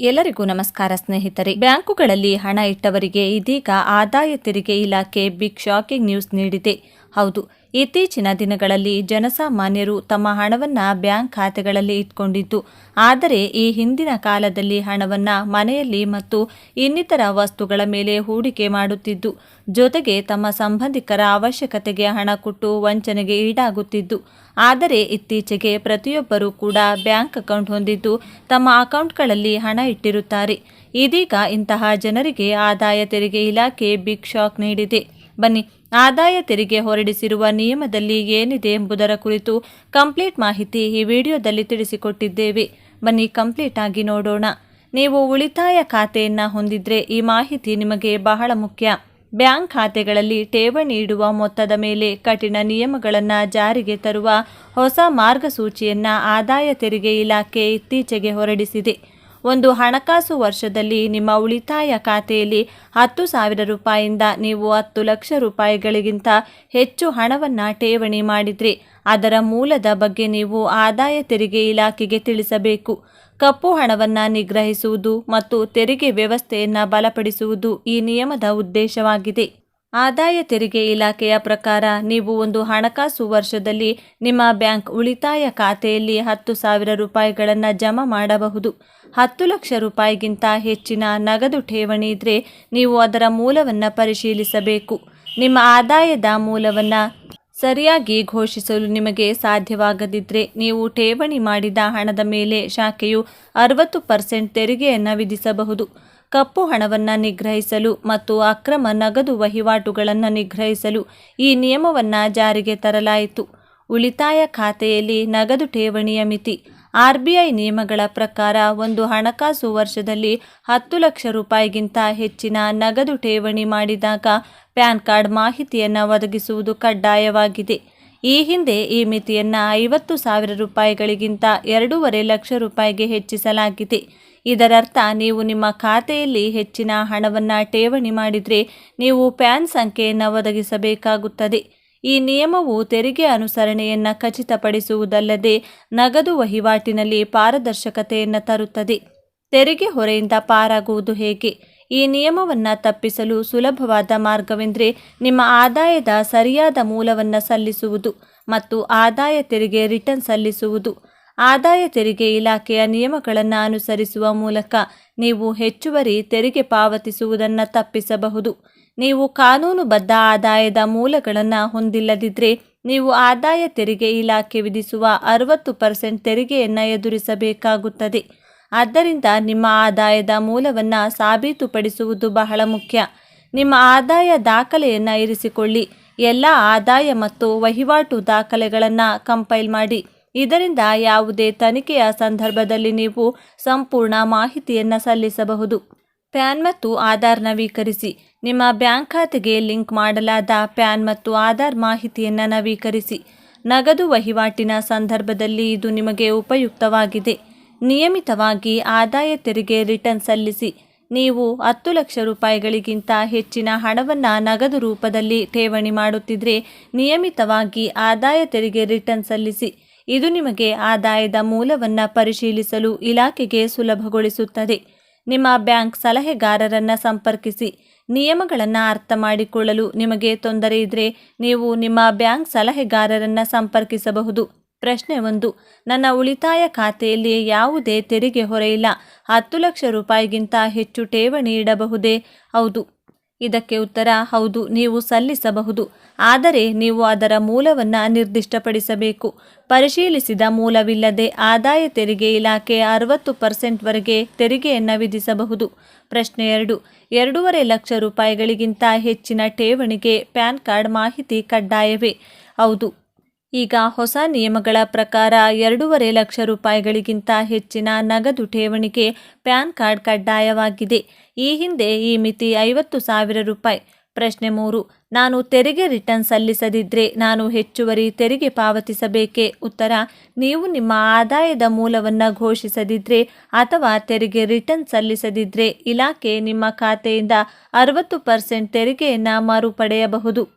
ಎಲ್ಲರಿಗೂ ನಮಸ್ಕಾರ ಸ್ನೇಹಿತರೆ. ಬ್ಯಾಂಕುಗಳಲ್ಲಿ ಹಣ ಇಟ್ಟವರಿಗೆ ಇದೀಗ ಆದಾಯ ತೆರಿಗೆ ಇಲಾಖೆ ಬಿಗ್ ಶಾಕಿಂಗ್ ನ್ಯೂಸ್ ನೀಡಿದೆ. ಹೌದು. ಇತ್ತೀಚಿನ ದಿನಗಳಲ್ಲಿ ಜನಸಾಮಾನ್ಯರು ತಮ್ಮ ಹಣವನ್ನ ಬ್ಯಾಂಕ್ ಖಾತೆಗಳಲ್ಲಿ ಇಟ್ಕೊಂಡಿದ್ದು. ಆದರೆ ಈ ಹಿಂದಿನ ಕಾಲದಲ್ಲಿ ಹಣವನ್ನ ಮನೆಯಲ್ಲಿ ಮತ್ತು ಇನ್ನಿತರ ವಸ್ತುಗಳ ಮೇಲೆ ಹೂಡಿಕೆ ಮಾಡುತ್ತಿದ್ದು, ಜೊತೆಗೆ ತಮ್ಮ ಸಂಬಂಧಿಕರ ಅವಶ್ಯಕತೆಗೆ ಹಣ ಕೊಟ್ಟು ವಂಚನೆಗೆ ಈಡಾಗುತ್ತಿದ್ದು. ಆದರೆ ಇತ್ತೀಚೆಗೆ ಪ್ರತಿಯೊಬ್ಬರೂ ಕೂಡ ಬ್ಯಾಂಕ್ ಅಕೌಂಟ್ ಹೊಂದಿದ್ದು ತಮ್ಮ ಅಕೌಂಟ್ಗಳಲ್ಲಿ ಹಣ ಇಟ್ಟಿರುತ್ತಾರೆ. ಇದೀಗ ಇಂತಹ ಜನರಿಗೆ ಆದಾಯ ತೆರಿಗೆ ಇಲಾಖೆ ಬಿಗ್ ಶಾಕ್ ನೀಡಿದೆ. ಬನ್ನಿ ಆದಾಯ ತೆರಿಗೆ ಹೊರಡಿಸಿರುವ ನಿಯಮದಲ್ಲಿ ಏನಿದೆ ಎಂಬುದರ ಕುರಿತು ಕಂಪ್ಲೀಟ್ ಮಾಹಿತಿ ಈ ವಿಡಿಯೋದಲ್ಲಿ ತಿಳಿಸಿಕೊಟ್ಟಿದ್ದೇವೆ. ಬನ್ನಿ ಕಂಪ್ಲೀಟ್ ಆಗಿ ನೋಡೋಣ. ನೀವು ಉಳಿತಾಯ ಖಾತೆಯನ್ನು ಹೊಂದಿದ್ರೆ ಈ ಮಾಹಿತಿ ನಿಮಗೆ ಬಹಳ ಮುಖ್ಯ. ಬ್ಯಾಂಕ್ ಖಾತೆಗಳಲ್ಲಿ ಠೇವಣಿ ಇಡುವ ಮೊತ್ತದ ಮೇಲೆ ಕಠಿಣ ನಿಯಮಗಳನ್ನು ಜಾರಿಗೆ ತರುವ ಹೊಸ ಮಾರ್ಗಸೂಚಿಯನ್ನು ಆದಾಯ ತೆರಿಗೆ ಇಲಾಖೆ ಇತ್ತೀಚೆಗೆ ಹೊರಡಿಸಿದೆ. ಒಂದು ಹಣಕಾಸು ವರ್ಷದಲ್ಲಿ ನಿಮ್ಮ ಉಳಿತಾಯ ಖಾತೆಯಲ್ಲಿ ಹತ್ತು ಸಾವಿರ ರೂಪಾಯಿಯಿಂದ ನೀವು ಹತ್ತು ಲಕ್ಷ ರೂಪಾಯಿಗಳಿಗಿಂತ ಹೆಚ್ಚು ಹಣವನ್ನು ಠೇವಣಿ ಮಾಡಿದರೆ. ಅದರ ಮೂಲದ ಬಗ್ಗೆ ನೀವು ಆದಾಯ ತೆರಿಗೆ ಇಲಾಖೆಗೆ ತಿಳಿಸಬೇಕು. ಕಪ್ಪು ಹಣವನ್ನು ನಿಗ್ರಹಿಸುವುದು ಮತ್ತು ತೆರಿಗೆ ವ್ಯವಸ್ಥೆಯನ್ನು ಬಲಪಡಿಸುವುದು ಈ ನಿಯಮದ ಉದ್ದೇಶವಾಗಿದೆ. ಆದಾಯ ತೆರಿಗೆ ಇಲಾಖೆಯ ಪ್ರಕಾರ ನೀವು ಒಂದು ಹಣಕಾಸು ವರ್ಷದಲ್ಲಿ ನಿಮ್ಮ ಬ್ಯಾಂಕ್ ಉಳಿತಾಯ ಖಾತೆಯಲ್ಲಿ ಹತ್ತು ಸಾವಿರ ರೂಪಾಯಿಗಳನ್ನು ಜಮಾ ಮಾಡಬಹುದು. ಹತ್ತು ಲಕ್ಷ ರೂಪಾಯಿಗಿಂತ ಹೆಚ್ಚಿನ ನಗದು ಠೇವಣಿ ಇದ್ದರೆ ನೀವು ಅದರ ಮೂಲವನ್ನು ಪರಿಶೀಲಿಸಬೇಕು. ನಿಮ್ಮ ಆದಾಯದ ಮೂಲವನ್ನು ಸರಿಯಾಗಿ ಘೋಷಿಸಲು ನಿಮಗೆ ಸಾಧ್ಯವಾಗದಿದ್ದರೆ ನೀವು ಠೇವಣಿ ಮಾಡಿದ ಹಣದ ಮೇಲೆ ಶಾಖೆಯು ಅರವತ್ತು ಪರ್ಸೆಂಟ್ ತೆರಿಗೆಯನ್ನು ವಿಧಿಸಬಹುದು. ಕಪ್ಪು ಹಣವನ್ನು ನಿಗ್ರಹಿಸಲು ಮತ್ತು ಅಕ್ರಮ ನಗದು ವಹಿವಾಟುಗಳನ್ನು ನಿಗ್ರಹಿಸಲು ಈ ನಿಯಮವನ್ನು ಜಾರಿಗೆ ತರಲಾಯಿತು. ಉಳಿತಾಯ ಖಾತೆಯಲ್ಲಿ ನಗದು ಠೇವಣಿಯ ಮಿತಿ ಆರ್ಬಿಐ ನಿಯಮಗಳ ಪ್ರಕಾರ ಒಂದು ಹಣಕಾಸು ವರ್ಷದಲ್ಲಿ ಹತ್ತು ಲಕ್ಷ ರೂಪಾಯಿಗಿಂತ ಹೆಚ್ಚಿನ ನಗದು ಠೇವಣಿ ಮಾಡಿದಾಗ ಪ್ಯಾನ್ ಕಾರ್ಡ್ ಮಾಹಿತಿಯನ್ನು ಒದಗಿಸುವುದು ಕಡ್ಡಾಯವಾಗಿದೆ. ಈ ಹಿಂದೆ ಈ ಮಿತಿಯನ್ನು ಐವತ್ತು ಸಾವಿರ ರೂಪಾಯಿಗಳಿಗಿಂತ ಎರಡೂವರೆ ಲಕ್ಷ ರೂಪಾಯಿಗೆ ಹೆಚ್ಚಿಸಲಾಗಿದೆ. ಇದರರ್ಥ ನೀವು ನಿಮ್ಮ ಖಾತೆಯಲ್ಲಿ ಹೆಚ್ಚಿನ ಹಣವನ್ನು ಠೇವಣಿ ಮಾಡಿದರೆ ನೀವು ಪ್ಯಾನ್ ಸಂಖ್ಯೆಯನ್ನು ಒದಗಿಸಬೇಕಾಗುತ್ತದೆ. ಈ ನಿಯಮವು ತೆರಿಗೆ ಅನುಸರಣೆಯನ್ನು ಖಚಿತಪಡಿಸುವುದಲ್ಲದೆ ನಗದು ವಹಿವಾಟಿನಲ್ಲಿ ಪಾರದರ್ಶಕತೆಯನ್ನು ತರುತ್ತದೆ. ತೆರಿಗೆ ಹೊರೆಯಿಂದ ಪಾರಾಗುವುದು ಹೇಗೆ? ಈ ನಿಯಮವನ್ನು ತಪ್ಪಿಸಲು ಸುಲಭವಾದ ಮಾರ್ಗವೆಂದರೆ ನಿಮ್ಮ ಆದಾಯದ ಸರಿಯಾದ ಮೂಲವನ್ನು ಸಲ್ಲಿಸುವುದು ಮತ್ತು ಆದಾಯ ತೆರಿಗೆ ರಿಟರ್ನ್ ಸಲ್ಲಿಸುವುದು. ಆದಾಯ ತೆರಿಗೆ ಇಲಾಖೆಯ ನಿಯಮಗಳನ್ನು ಅನುಸರಿಸುವ ಮೂಲಕ ನೀವು ಹೆಚ್ಚುವರಿ ತೆರಿಗೆ ಪಾವತಿಸುವುದನ್ನು ತಪ್ಪಿಸಬಹುದು. ನೀವು ಕಾನೂನುಬದ್ಧ ಆದಾಯದ ಮೂಲಗಳನ್ನು ಹೊಂದಿಲ್ಲದಿದ್ದರೆ ನೀವು ಆದಾಯ ತೆರಿಗೆ ಇಲಾಖೆ ವಿಧಿಸುವ ಅರವತ್ತು ಪರ್ಸೆಂಟ್ ತೆರಿಗೆಯನ್ನು ಎದುರಿಸಬೇಕಾಗುತ್ತದೆ. ಆದ್ದರಿಂದ ನಿಮ್ಮ ಆದಾಯದ ಮೂಲವನ್ನು ಸಾಬೀತುಪಡಿಸುವುದು ಬಹಳ ಮುಖ್ಯ. ನಿಮ್ಮ ಆದಾಯ ದಾಖಲೆಯನ್ನು ಇರಿಸಿಕೊಳ್ಳಿ. ಎಲ್ಲ ಆದಾಯ ಮತ್ತು ವಹಿವಾಟು ದಾಖಲೆಗಳನ್ನು ಕಂಪೈಲ್ ಮಾಡಿ. ಇದರಿಂದ ಯಾವುದೇ ತನಿಖೆಯ ಸಂದರ್ಭದಲ್ಲಿ ನೀವು ಸಂಪೂರ್ಣ ಮಾಹಿತಿಯನ್ನು ಸಲ್ಲಿಸಬಹುದು. ಪ್ಯಾನ್ ಮತ್ತು ಆಧಾರ್ ನವೀಕರಿಸಿ. ನಿಮ್ಮ ಬ್ಯಾಂಕ್ ಖಾತೆಗೆ ಲಿಂಕ್ ಮಾಡಲಾದ ಪ್ಯಾನ್ ಮತ್ತು ಆಧಾರ್ ಮಾಹಿತಿಯನ್ನು ನವೀಕರಿಸಿ. ನಗದು ವಹಿವಾಟಿನ ಸಂದರ್ಭದಲ್ಲಿ ಇದು ನಿಮಗೆ ಉಪಯುಕ್ತವಾಗಿದೆ. ನಿಯಮಿತವಾಗಿ ಆದಾಯ ತೆರಿಗೆ ರಿಟರ್ನ್ ಸಲ್ಲಿಸಿ. ನೀವು ಹತ್ತು ಲಕ್ಷ ರೂಪಾಯಿಗಳಿಗಿಂತ ಹೆಚ್ಚಿನ ಹಣವನ್ನು ನಗದು ರೂಪದಲ್ಲಿ ಠೇವಣಿ ಮಾಡುತ್ತಿದ್ದರೆ ನಿಯಮಿತವಾಗಿ ಆದಾಯ ತೆರಿಗೆ ರಿಟರ್ನ್ ಸಲ್ಲಿಸಿ. ಇದು ನಿಮಗೆ ಆದಾಯದ ಮೂಲವನ್ನು ಪರಿಶೀಲಿಸಲು ಇಲಾಖೆಗೆ ಸುಲಭಗೊಳಿಸುತ್ತದೆ. ನಿಮ್ಮ ಬ್ಯಾಂಕ್ ಸಲಹೆಗಾರರನ್ನು ಸಂಪರ್ಕಿಸಿ, ನಿಯಮಗಳನ್ನು ಅರ್ಥ ಮಾಡಿಕೊಳ್ಳಲು ನಿಮಗೆ ತೊಂದರೆ ಇದ್ದರೆ ನೀವು ನಿಮ್ಮ ಬ್ಯಾಂಕ್ ಸಲಹೆಗಾರರನ್ನು ಸಂಪರ್ಕಿಸಬಹುದು. ಪ್ರಶ್ನೆ ಒಂದು, ನನ್ನ ಉಳಿತಾಯ ಖಾತೆಯಲ್ಲಿ ಯಾವುದೇ ತೆರಿಗೆ ಹೊರೆಯಿಲ್ಲ. ಹತ್ತು ಲಕ್ಷ ರೂಪಾಯಿಗಿಂತ ಹೆಚ್ಚು ಠೇವಣಿ ಇಡಬಹುದೇ? ಹೌದು. ಇದಕ್ಕೆ ಉತ್ತರ, ಹೌದು, ನೀವು ಸಲ್ಲಿಸಬಹುದು. ಆದರೆ ನೀವು ಅದರ ಮೂಲವನ್ನು ನಿರ್ದಿಷ್ಟಪಡಿಸಬೇಕು. ಪರಿಶೀಲಿಸಿದ ಮೂಲವಿಲ್ಲದೆ ಆದಾಯ ತೆರಿಗೆ ಇಲಾಖೆ ಅರವತ್ತು ಪರ್ಸೆಂಟ್ವರೆಗೆ ತೆರಿಗೆಯನ್ನು ವಿಧಿಸಬಹುದು. ಪ್ರಶ್ನೆ ಎರಡು, ಎರಡೂವರೆ ಲಕ್ಷ ರೂಪಾಯಿಗಳಿಗಿಂತ ಹೆಚ್ಚಿನ ಠೇವಣಿಗೆ ಪ್ಯಾನ್ ಕಾರ್ಡ್ ಮಾಹಿತಿ ಕಡ್ಡಾಯವೇ? ಹೌದು ಈಗ ಹೊಸ ನಿಯಮಗಳ ಪ್ರಕಾರ ಎರಡೂವರೆ ಲಕ್ಷ ರೂಪಾಯಿಗಳಿಗಿಂತ ಹೆಚ್ಚಿನ ನಗದು ಠೇವಣಿಗೆ ಪ್ಯಾನ್ ಕಾರ್ಡ್ ಕಡ್ಡಾಯವಾಗಿದೆ. ಈ ಹಿಂದೆ ಈ ಮಿತಿ ಐವತ್ತು ಸಾವಿರ ರೂಪಾಯಿ. ಪ್ರಶ್ನೆ ಮೂರು, ನಾನು ತೆರಿಗೆ ರಿಟರ್ನ್ ಸಲ್ಲಿಸದಿದ್ದರೆ ನಾನು ಹೆಚ್ಚುವರಿ ತೆರಿಗೆ ಪಾವತಿಸಬೇಕೇ? ಉತ್ತರ, ನೀವು ನಿಮ್ಮ ಆದಾಯದ ಮೂಲವನ್ನು ಘೋಷಿಸದಿದ್ದರೆ ಅಥವಾ ತೆರಿಗೆ ರಿಟರ್ನ್ ಸಲ್ಲಿಸದಿದ್ದರೆ ಇಲಾಖೆ ನಿಮ್ಮ ಖಾತೆಯಿಂದ ಅರವತ್ತು ಪರ್ಸೆಂಟ್ ತೆರಿಗೆಯನ್ನು ಮರುಪಡೆಯಬಹುದು.